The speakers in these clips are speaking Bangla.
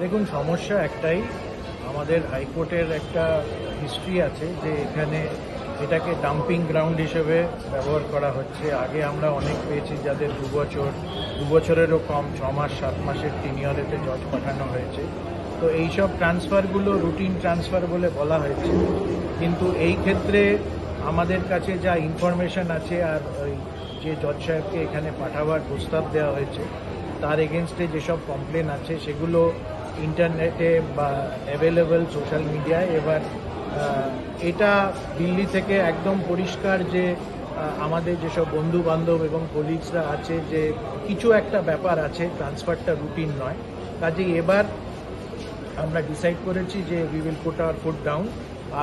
দেখুন, সমস্যা একটাই, আমাদের হাইকোর্টের একটা হিস্ট্রি আছে যে এখানে এটাকে ডাম্পিং গ্রাউন্ড হিসেবে ব্যবহার করা হচ্ছে। আগে আমরা অনেক পেয়েছি যাদের দু বছর, দু বছরেরও কম, ছ মাস, সাত মাসের টিনিয়রেতে জজ পাঠানো হয়েছে। তো এইসব ট্রান্সফারগুলো রুটিন ট্রান্সফার বলে বলা হয়েছে। কিন্তু এই ক্ষেত্রে আমাদের কাছে যা ইনফরমেশন আছে আর ওই যে জজ সাহেবকে এখানে পাঠাবার প্রস্তাব দেওয়া হয়েছে, তার এগেনস্টে যেসব কমপ্লেন আছে, সেগুলো ইন্টারনেটে বা অ্যাভেলেবেল সোশ্যাল মিডিয়ায় এবার এটা দিল্লি থেকে একদম পরিষ্কার যে আমাদের যেসব বন্ধু বান্ধব এবং কলিগসরা আছে যে, কিছু একটা ব্যাপার আছে ট্রান্সফারটা রুটিন নয়। কাজেই এবার আমরা ডিসাইড করেছি যে we will put our foot down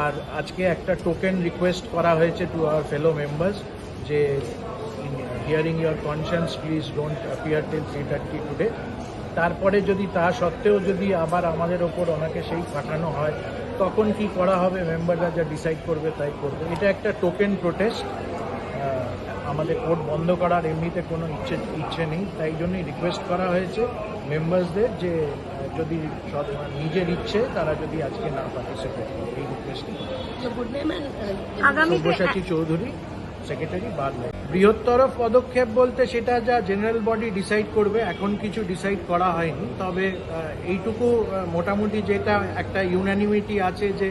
আর আজকে একটা টোকেন রিকোয়েস্ট করা হয়েছে টু আওয়ার ফেলো মেম্বার্স যে hearing your conscience please don't appear till three thirty today তারপরে যদি তা সত্ত্বেও যদি আবার আমাদের ওপর ওনাকে সেই পাঠানো হয় তখন কি করা হবে? মেম্বাররা যা ডিসাইড করবে তাই করবে। এটা একটা টোকেন প্রোটেস্ট আমাদের কোর্ট বন্ধ করার এমনিতে কোনো ইচ্ছে ইচ্ছে নেই। তাই জন্যই রিকোয়েস্ট করা হয়েছে মেম্বার্সদের যে যদি নিজের ইচ্ছে তারা যদি আজকে না পার্টিসিপেট করে। এই রিকোয়েস্টই আগামীতে সব্যসাচী চৌধুরী সেক্রেটারি বার বৃহত্তর পদক্ষেপ বলতে সেটা যা জেনারেল বডি ডিসাইড করবে, এখন কিছু ডিসাইড করা হয়নি। তবে এইটুকু মোটামুটি যেটা একটা ইউনানিমিটি আছে যে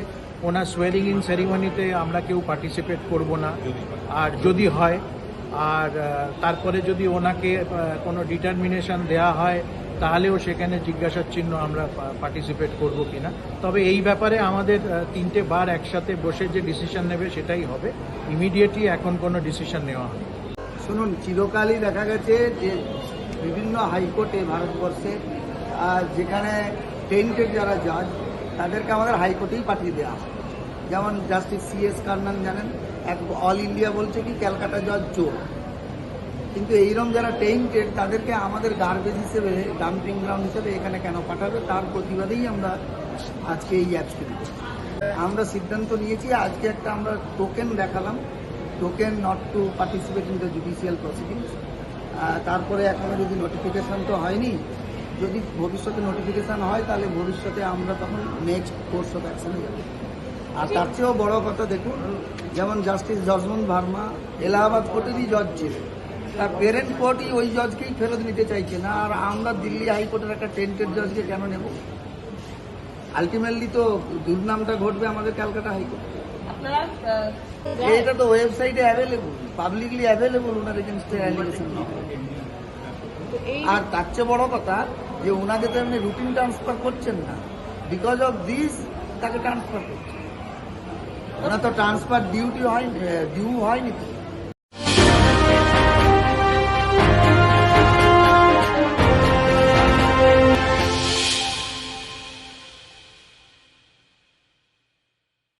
ওনার সোয়ারিং ইন সেরিমনিতে আমরা কেউ পার্টিসিপেট করব না। আর যদি হয়, আর তারপরে যদি ওনাকে কোনো ডিটারমিনেশন দেয়া হয় তাহলেও সেখানে জিজ্ঞাসার চিহ্ন আমরা পার্টিসিপেট করব কিনা। তবে এই ব্যাপারে আমাদের তিনটে বার একসাথে বসে যে ডিসিশন নেবে সেটাই হবে। ইমিডিয়েটলি এখন কোনো ডিসিশন নেওয়া হয় শুনুন, চিরকালই দেখা গেছে যে বিভিন্ন হাইকোর্টে ভারতবর্ষে যেখানে টেন্টেড যারা জাজ তাদেরকে আমাদের হাইকোর্টেই পাঠিয়ে দেওয়া হয়। যেমন জাস্টিস সি এস কার্নান জানেন, এক অল ইন্ডিয়া বলছে কি ক্যালকাটা জজ চোর। কিন্তু এইরকম যারা টেন্টেড তাদেরকে আমাদের গার্বেজ হিসেবে ডাম্পিং গ্রাউন্ড হিসেবে এখানে কেন পাঠাবে? তার প্রতিবাদেই আমরা আজকে এই অ্যাপসটি দিচ্ছি। আমরা সিদ্ধান্ত নিয়েছি, আজকে একটা আমরা টোকেন দেখালাম। Token not to participate in the judicial proceedings তারপরে এখনও যদি নোটিফিকেশান তো হয়নি, যদি ভবিষ্যতে নোটিফিকেশান হয়, তাহলে ভবিষ্যতে আমরা তখন নেক্সট কোর্স অফ অ্যাকশনে যাব। আর তার চেয়েও বড় কথা দেখুন, যেমন জাস্টিস জজমন ভার্মা এলাহাবাদ কোর্টেরই জজ ছিলেন। পেরেন্ট কোর্টই ওই জজকেই ফেরত নিতে চাইছে না। আর আমরা দিল্লি হাইকোর্টের একটা টেন্টেড জজকে কেন নেব? আলটিমেটলি তো দুর্নামটা ঘটবে আমাদের ক্যালকাটা হাইকোর্ট এটা তো ওয়েবসাইটে অ্যাভেলেবল পাবলিকলি অ্যাভেলেবল ওনার এগেনস্টে অ্যালিগেশন আর তার চেয়ে বড় কথা যে ওনাকে তো এমনি রুটিন ট্রান্সফার করছেন না। বিকজ অফ দিস তাকে ট্রান্সফার করছেন ওনার তো ট্রান্সফার ডিউটি হয়নি ডিউ হয়নি। তো